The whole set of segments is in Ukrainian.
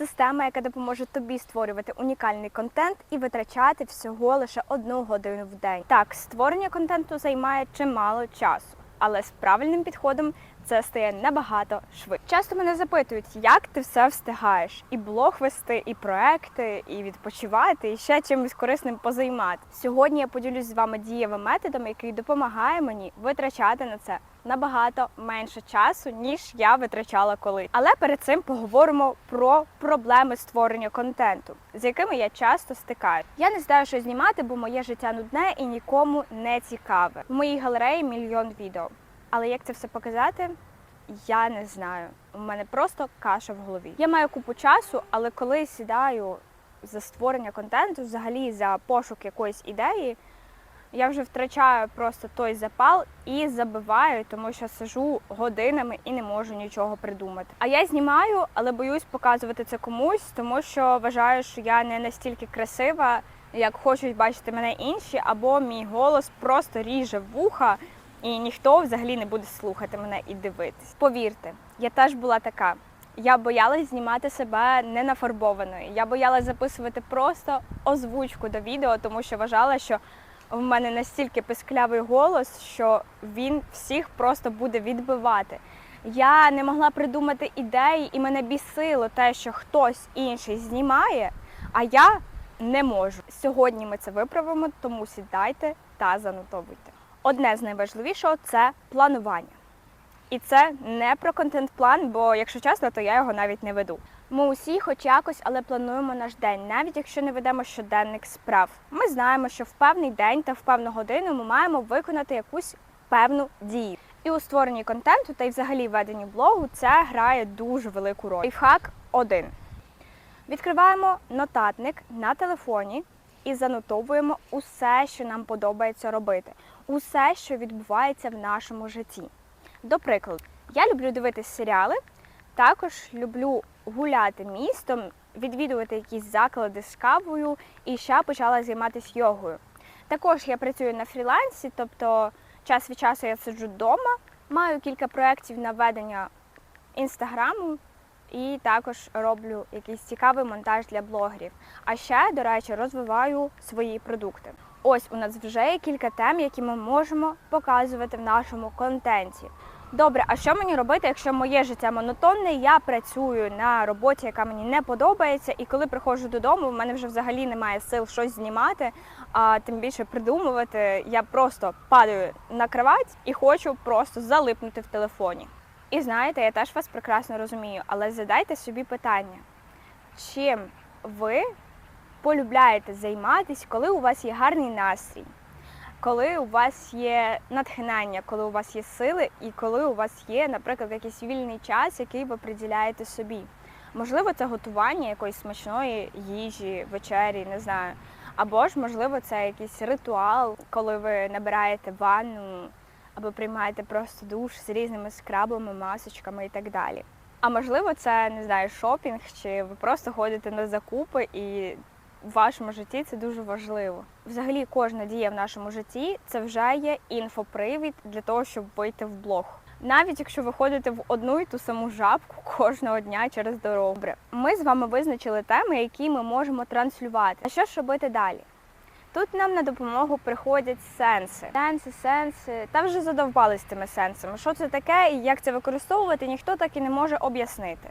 Система, яка допоможе тобі створювати унікальний контент і витрачати всього лише одну годину в день. Так, створення контенту займає чимало часу, але з правильним підходом це стає набагато швидше. Часто мене запитують, як ти все встигаєш: і блог вести, і проекти, і відпочивати, і ще чимось корисним позаймати. Сьогодні я поділюсь з вами дієвим методом, який допомагає мені витрачати на це набагато менше часу, ніж я витрачала колись. Але перед цим поговоримо про проблеми створення контенту, з якими я часто стикаюсь. Я не знаю, що знімати, бо моє життя нудне і нікому не цікаве. В моїй галереї мільйон відео. Але як це все показати? Я не знаю. У мене просто каша в голові. Я маю купу часу, але коли сідаю за створення контенту, взагалі за пошук якоїсь ідеї, я вже втрачаю просто той запал і забиваю, тому що сижу годинами і не можу нічого придумати. А я знімаю, але боюсь показувати це комусь, тому що вважаю, що я не настільки красива, як хочуть бачити мене інші, або мій голос просто ріже вуха. І ніхто взагалі не буде слухати мене і дивитись. Повірте, я теж була така. Я боялась знімати себе не нафарбованою. Я боялась записувати просто озвучку до відео, тому що вважала, що в мене настільки писклявий голос, що він всіх просто буде відбивати. Я не могла придумати ідеї, і мене бісило те, що хтось інший знімає, а я не можу. Сьогодні ми це виправимо, тому сідайте та занотовуйте. Одне з найважливішого це планування. І це не про контент-план, бо, якщо чесно, то я його навіть не веду. Ми усі, хоч якось, але плануємо наш день, навіть якщо не ведемо щоденник справ. Ми знаємо, що в певний день та в певну годину ми маємо виконати якусь певну дію. І у створенні контенту та й взагалі веденні блогу це грає дуже велику роль. Лайфхак 1. Відкриваємо нотатник на телефоні і занотовуємо усе, що нам подобається робити, усе, що відбувається в нашому житті. До прикладу, я люблю дивитись серіали, також люблю гуляти містом, відвідувати якісь заклади з кавою і ще почала займатися йогою. Також я працюю на фрілансі, тобто час від часу я сиджу вдома, маю кілька проєктів на ведення інстаграму і також роблю якийсь цікавий монтаж для блогерів. А ще, до речі, розвиваю свої продукти. Ось у нас вже є кілька тем, які ми можемо показувати в нашому контенті. Добре, а що мені робити, якщо моє життя монотонне? Я працюю на роботі, яка мені не подобається, і коли приходжу додому, в мене вже взагалі немає сил щось знімати, а тим більше придумувати. Я просто падаю на кровать і хочу просто залипнути в телефоні. І знаєте, я теж вас прекрасно розумію, але задайте собі питання, чим ви полюбляєте займатися, коли у вас є гарний настрій, коли у вас є натхнення, коли у вас є сили, і коли у вас є, наприклад, якийсь вільний час, який ви приділяєте собі. Можливо, це готування якоїсь смачної їжі, вечері, не знаю. Або ж, можливо, це якийсь ритуал, коли ви набираєте ванну або приймаєте просто душ з різними скрабами, масочками і так далі. А можливо, це не знаю, шопінг, чи ви просто ходите на закупи і в вашому житті це дуже важливо. Взагалі, кожна дія в нашому житті це вже є інфопривід для того, щоб вийти в блог. Навіть якщо ви ходите в одну і ту саму жабку кожного дня через дорогу. Ми з вами визначили теми, які ми можемо транслювати. А що ж робити далі? Тут нам на допомогу приходять сенси. Сенси, сенси. Та вже задовбались тими сенсами. Що це таке і як це використовувати, ніхто так і не може об'яснити.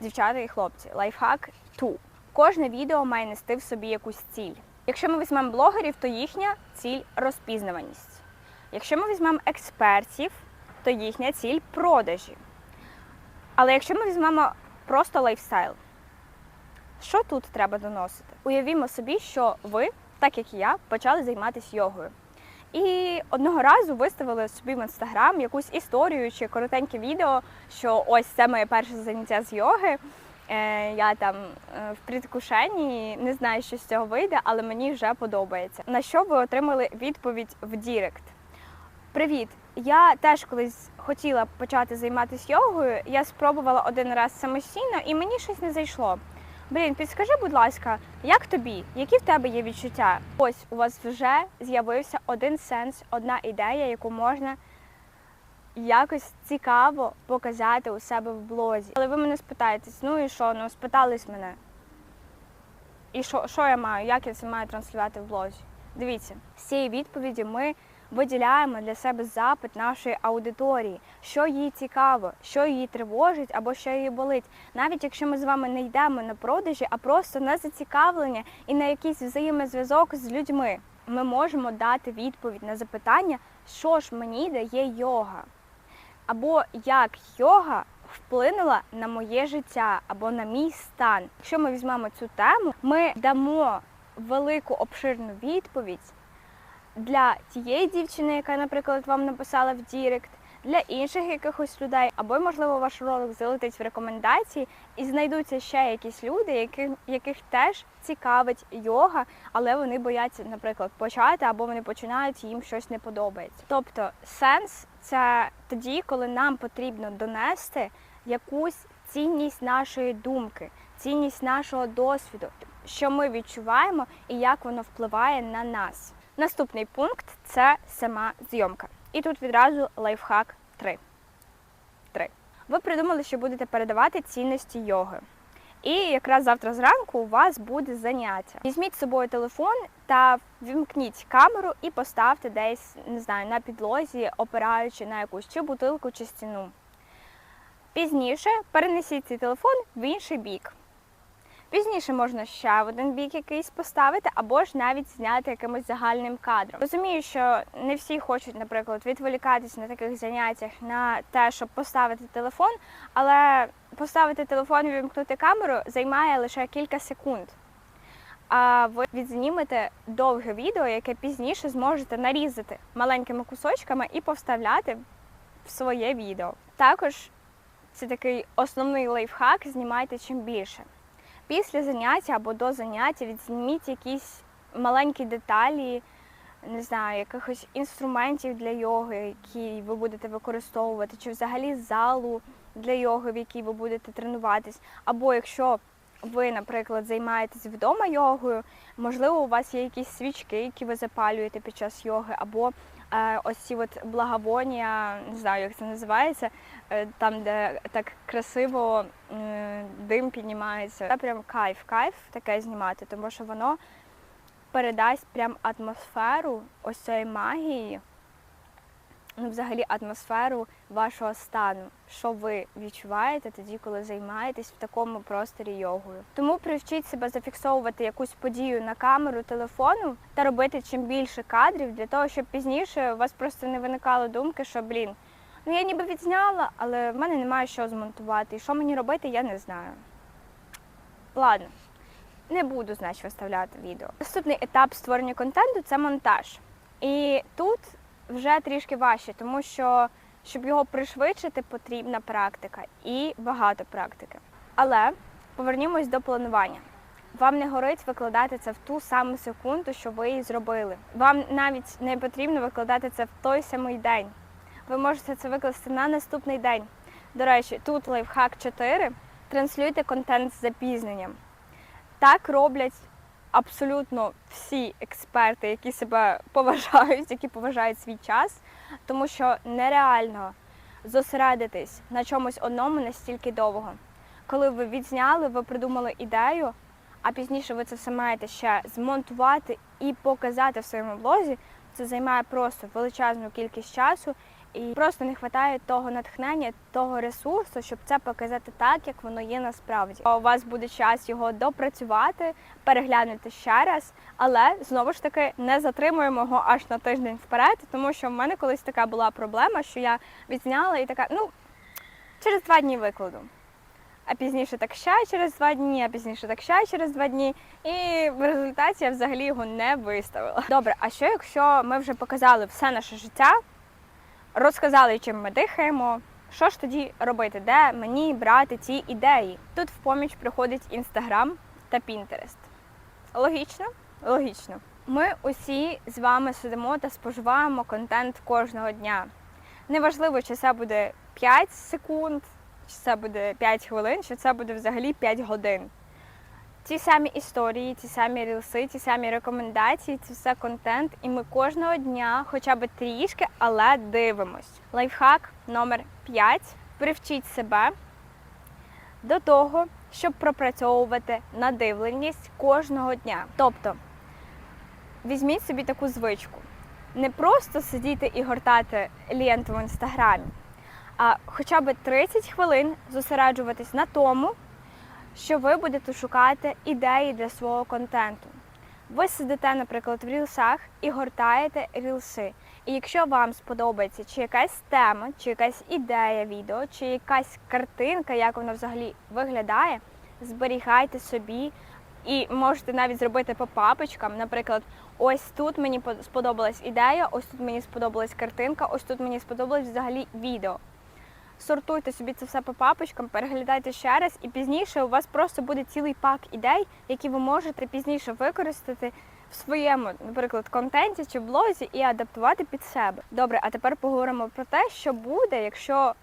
Дівчата і хлопці, лайфхак 2. Кожне відео має нести в собі якусь ціль. Якщо ми візьмемо блогерів, то їхня ціль розпізнаваність. Якщо ми візьмемо експертів, то їхня ціль продажі. Але якщо ми візьмемо просто лайфстайл, що тут треба доносити? Уявімо собі, що ви, так як і я, почали займатися йогою. І одного разу виставили собі в інстаграм якусь історію чи коротеньке відео, що ось це моє перше заняття з йоги. Е, Я там е, в предвкушенні, не знаю, що з цього вийде, але мені вже подобається. На що ви отримали відповідь в Дірект? Привіт! Я теж колись хотіла почати займатися йогою. Я спробувала один раз самостійно і мені щось не зайшло. Блін, підскажи, будь ласка, як тобі? Які в тебе є відчуття? Ось у вас вже з'явився один сенс, одна ідея, яку можна якось цікаво показати у себе в блозі. Але ви мене спитаєтесь, ну і що? Ну спитались мене. І що, що я маю? Як я це маю транслювати в блозі? Дивіться, з цієї відповіді ми виділяємо для себе запит нашої аудиторії, що їй цікаво, що її тривожить або що її болить. Навіть якщо ми з вами не йдемо на продажі, а просто на зацікавлення і на якийсь взаємозв'язок з людьми, ми можемо дати відповідь на запитання, що ж мені дає йога, або як йога вплинула на моє життя або на мій стан. Якщо ми візьмемо цю тему, ми дамо велику обширну відповідь для тієї дівчини, яка, наприклад, вам написала в Дірект, для інших якихось людей, або, можливо, ваш ролик залетить в рекомендації і знайдуться ще якісь люди, яких, яких теж цікавить йога, але вони бояться, наприклад, почати, або вони починають їм щось не подобається. Тобто сенс це тоді, коли нам потрібно донести якусь цінність нашої думки, цінність нашого досвіду, що ми відчуваємо і як воно впливає на нас. Наступний пункт це сама зйомка. І тут відразу лайфхак 3. 3. Ви придумали, що будете передавати цінності йоги. І якраз завтра зранку у вас буде заняття. Візьміть з собою телефон та вімкніть камеру і поставте десь, не знаю, на підлозі, опираючи на якусь чи бутилку, чи стіну. Пізніше перенесіть цей телефон в інший бік. Пізніше можна ще в один бік якийсь поставити, або ж навіть зняти якимось загальним кадром. Розумію, що не всі хочуть, наприклад, відволікатись на таких заняттях на те, щоб поставити телефон, але поставити телефон і вимкнути камеру займає лише кілька секунд. А ви відзнімете довге відео, яке пізніше зможете нарізати маленькими кусочками і повставляти в своє відео. Також це такий основний лайфхак, знімайте чим більше. Після заняття або до заняття відзніміть якісь маленькі деталі, не знаю, якихось інструментів для йоги, які ви будете використовувати, чи взагалі залу для йоги, в якій ви будете тренуватись. Або якщо ви, наприклад, займаєтесь вдома йогою, можливо, у вас є якісь свічки, які ви запалюєте під час йоги, або ось ці от благовоння, не знаю, як це називається, е, там, де так красиво дим піднімається. Це прям кайф, кайф таке знімати, тому що воно передасть прям атмосферу ось цієї магії, ну, взагалі атмосферу вашого стану, що ви відчуваєте тоді, коли займаєтесь в такому просторі йогою. Тому привчіть себе зафіксовувати якусь подію на камеру телефону та робити чим більше кадрів для того, щоб пізніше у вас просто не виникало думки, що блін, ну я ніби відзняла, але в мене немає що змонтувати. І що мені робити, я не знаю. Ладно. Не буду, значить, виставляти відео. Наступний етап створення контенту це монтаж. І тут вже трішки важче, тому що щоб його пришвидшити, потрібна практика і багато практики. Але повернімось до планування. Вам не горить викладати це в ту саму секунду, що ви її зробили. Вам навіть не потрібно викладати це в той самий день. Ви можете це викласти на наступний день. До речі, тут лайфхак 4. Транслюйте контент з запізненням. Так роблять абсолютно всі експерти, які себе поважають, які поважають свій час, тому що нереально зосередитись на чомусь одному настільки довго. Коли ви відзняли, ви придумали ідею, а пізніше ви це все маєте ще змонтувати і показати в своєму блозі, це займає просто величезну кількість часу. І просто не вистачає того натхнення, того ресурсу, щоб це показати так, як воно є насправді. У вас буде час його допрацювати, переглянути ще раз, але знову ж таки не затримуємо його аж на тиждень вперед, тому що в мене колись така була проблема, що я відзняла і така, ну через два дні викладу. А пізніше так ще через два дні, а пізніше так ще через два дні. І в результаті я взагалі його не виставила. Добре, а що якщо ми вже показали все наше життя? Розказали, чим ми дихаємо. Що ж тоді робити? Де мені брати ці ідеї? Тут в поміч приходить Інстаграм та Пінтерест. Логічно? Логічно. Ми усі з вами сидимо та споживаємо контент кожного дня. Неважливо, чи це буде 5 секунд, чи це буде 5 хвилин, чи це буде взагалі 5 годин. Ті самі історії, ті самі рілси, ті самі рекомендації, це все контент, і ми кожного дня, хоча б трішки, але дивимось. Лайфхак номер 5. Привчіть себе до того, щоб пропрацьовувати надивленість кожного дня. Тобто візьміть собі таку звичку. Не просто сидіти і гортати ленту в інстаграмі, а хоча б 30 хвилин зосереджуватись на тому, що ви будете шукати ідеї для свого контенту. Ви сидите, наприклад, в рілсах і гортаєте рілси. І якщо вам сподобається чи якась тема, чи якась ідея відео, чи якась картинка, як вона взагалі виглядає, зберігайте собі і можете навіть зробити по папочкам. Наприклад, ось тут мені сподобалась ідея, ось тут мені сподобалась картинка, ось тут мені сподобалось взагалі відео. Сортуйте собі це все по папочкам, переглядайте ще раз, і пізніше у вас просто буде цілий пак ідей, які ви можете пізніше використати в своєму, наприклад, контенті чи блозі і адаптувати під себе. Добре, а тепер поговоримо про те, що буде, якщо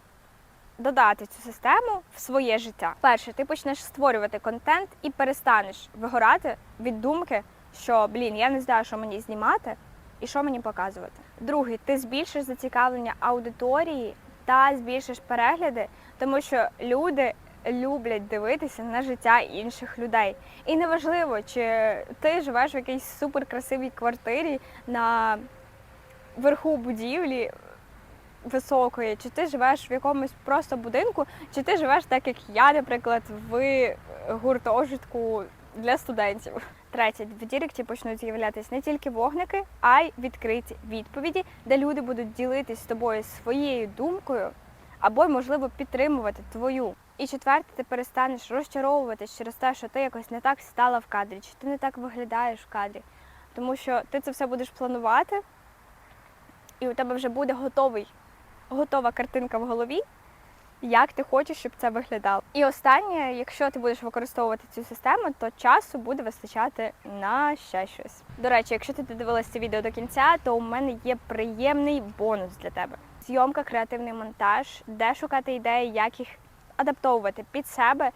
додати цю систему в своє життя. Перше, ти почнеш створювати контент і перестанеш вигорати від думки, що блін, я не знаю, що мені знімати і що мені показувати. Другий, ти збільшиш зацікавлення аудиторії та збільшиш перегляди, тому що люди люблять дивитися на життя інших людей. І неважливо, чи ти живеш в якійсь суперкрасивій квартирі на верху будівлі високої, чи ти живеш в якомусь просто будинку, чи ти живеш так, як я, наприклад, в гуртожитку для студентів. Третє, в Діректі почнуть з'являтися не тільки вогники, а й відкриті відповіді, де люди будуть ділитись з тобою своєю думкою або, можливо, підтримувати твою. І четверте, ти перестанеш розчаровуватись через те, що ти якось не так стала в кадрі, чи ти не так виглядаєш в кадрі. Тому що ти це все будеш планувати, і у тебе вже буде готовий, готова картинка в голові, як ти хочеш, щоб це виглядало. І останнє, якщо ти будеш використовувати цю систему, то часу буде вистачати на ще щось. До речі, якщо ти додивилася це відео до кінця, то у мене є приємний бонус для тебе. Зйомка, креативний монтаж, де шукати ідеї, як їх адаптовувати під себе.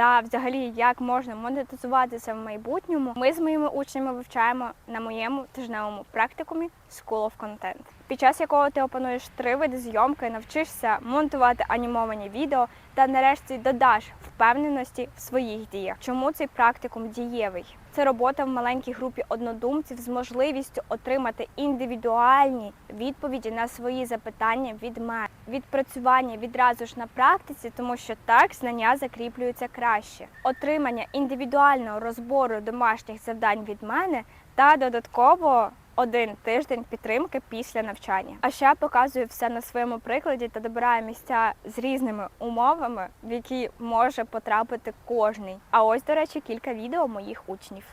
Та взагалі як можна монетизуватися в майбутньому, ми з моїми учнями вивчаємо на моєму тижневому практикумі School of Content, під час якого ти опануєш три види зйомки, навчишся монтувати анімовані відео та нарешті додаш впевненості в своїх діях. Чому цей практикум дієвий? Це робота в маленькій групі однодумців з можливістю отримати індивідуальні відповіді на свої запитання від мене. Відпрацювання відразу ж на практиці, тому що так знання закріплюються краще. Отримання індивідуального розбору домашніх завдань від мене та додатково один тиждень підтримки після навчання. А ще показую все на своєму прикладі та добираю місця з різними умовами, в які може потрапити кожний. А ось, до речі, кілька відео моїх учнів.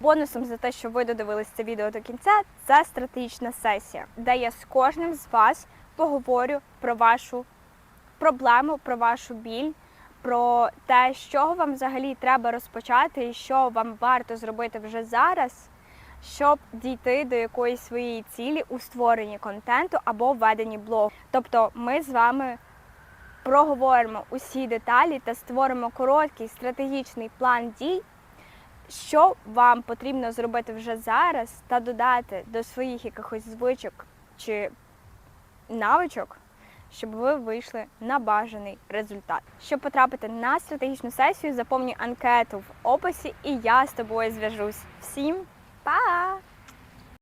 Бонусом за те, що ви додивились це відео до кінця, це стратегічна сесія, де я з кожним з вас поговорю про вашу проблему, про вашу біль, про те, з чого вам взагалі треба розпочати і що вам варто зробити вже зараз, щоб дійти до якоїсь своєї цілі у створенні контенту або веденні блогу. Тобто ми з вами проговоримо усі деталі та створимо короткий стратегічний план дій, що вам потрібно зробити вже зараз та додати до своїх якихось звичок чи навичок, щоб ви вийшли на бажаний результат. Щоб потрапити на стратегічну сесію, заповнюй анкету в описі, і я з тобою зв'яжусь. Всім па!